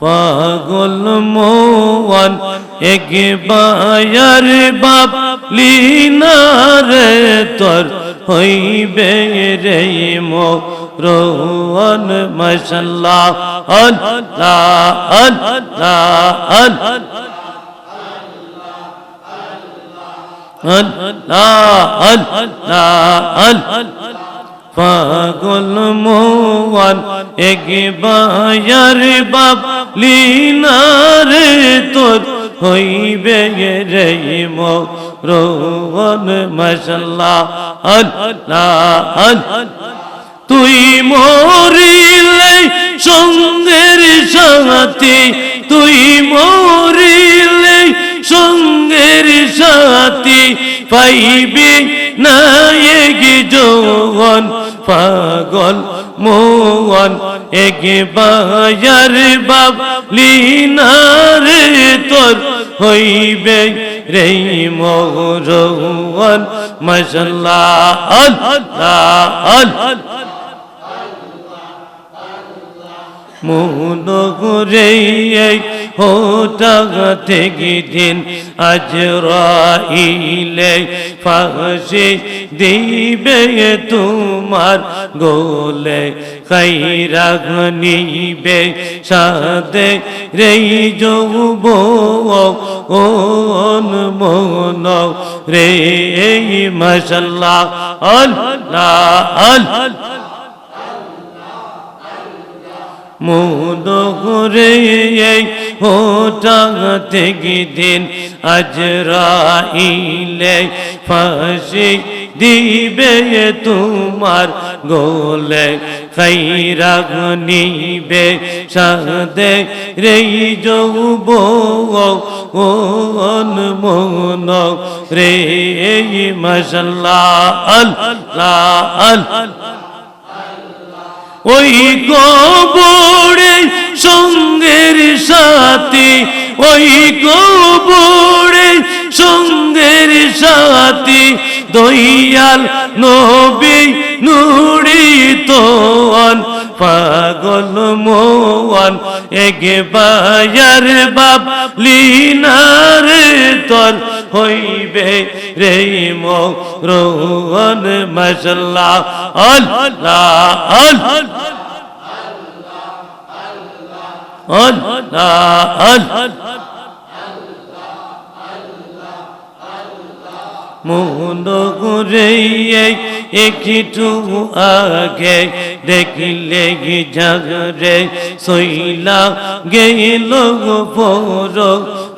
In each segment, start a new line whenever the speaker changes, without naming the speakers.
পাগল মোহন একবার বাপ লিনারে তোর হইবে রে মো রোহন মশাল্লাহ আল্লাহ আল্লাহ আল্লাহ পাগল মোহন একবার বাপ লিনার তোর হইবে রে মো রোহন মশাল্লা আল্লাহ, তুই মরিলে সঙ্গের সাথী, তুই মরিলে সঙ্গের সাথী পাইবি না এগি যৌবন। পাগল মোয়ান এগে বাজার বাব লিনারে তোর হইবে রে মোহন মশাল্লা আল্লাহ আল্লাহ মনগরে হোটা থেকে দিন আজ রাইলে ফাঁসি দিবে তোমার গোলে খাইরা নিবে সাদে রে যৌব ওন মন রে মশাল্লাহ, আল্লাহ আল্লাহ মন করে হোটা থেকে দিন আজ রাইলে ফাঁসি দিবে তোমার গোলে খাইরা নিবে সাদে রে যৌব ওন মন রে মশাল্লাহ আল্লাহ আল্লাহ ওই কবরে সঙ্গের সাথে, ওই কবরে সঙ্গের সাথে দইয়াল নবী নুড়ি তোয়ান পাগল মোয়ান এগে বাজার বাপ, লিনার তর হইবে রে মো রোহন মশলা আল্লাহ আল্লাহ। আল্লাহ একটু আগে দেখলে জাগরে সইলা গেল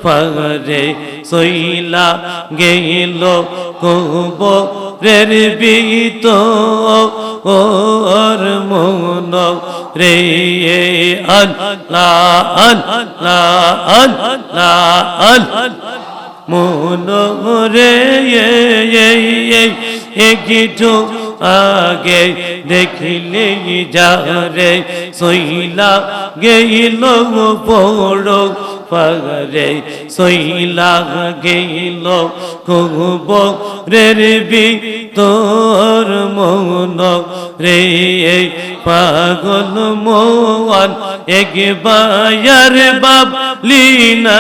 পারে। সইলা গেল কব রের বিত ওর মন রে আল্লাহ মন রে একটু আগে দেখিলে যা রে সইলা গেল পড় পারে সইলা গেল কব রের বি তোর মন রে পাগল মোয়ান বায়ার বাপ লিনা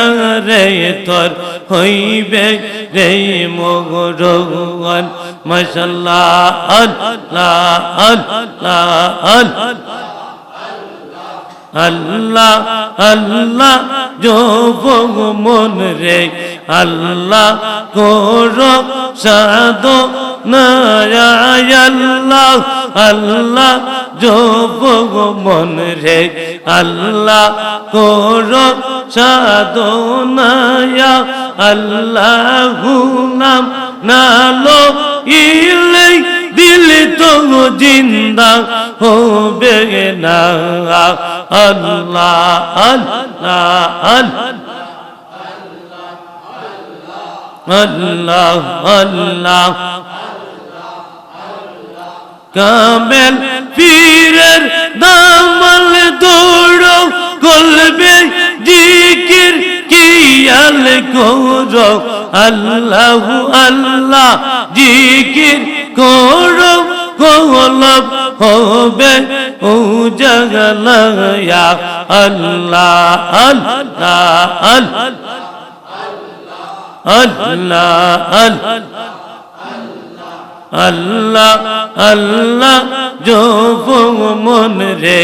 রে, তোর হইবে রে মগরওয়ান মশাল্লাহ আল্লাহ আল্লাহ আল্লাহ। আল্লাহ আল্লাহ যোগ মন রে। আল্লাহ কোর সাদ আল্লাহ আল্লাহ যোগ মন রে। আল্লাহ কোর সাদ আল্লাহ নাম নালো ইলে দিল তো জিন্দা হবে না। আল্লাহ আল্লাহ আল্লাহ আল্লাহ কামেল পীরের দামল দৌড়ো কলবে জিকির, কিয়াল করো। আল্লাহ আল্লাহ জিকির করো। কলব হবে ও জগলয়া আল্লাহ আল্লাহ আল্লাহ আল্লাহ আল্লাহ আল্লাহ জপ মন রে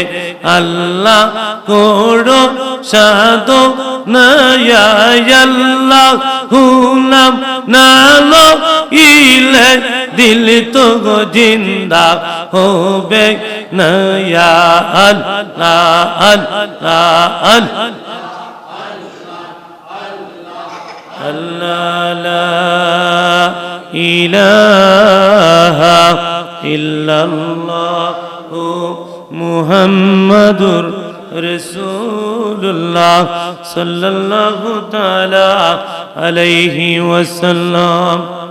আল্লাহ কোড়ো সাদো নয়াল্লাহ হুনাম নালো ইলে دل تو گو زندہ ہو بے نیا اللہ اللہ اللہ اللہ اللہ اللہ اللہ اللہ محمد رسول اللہ صلی اللہ تعالی علیہ وسلم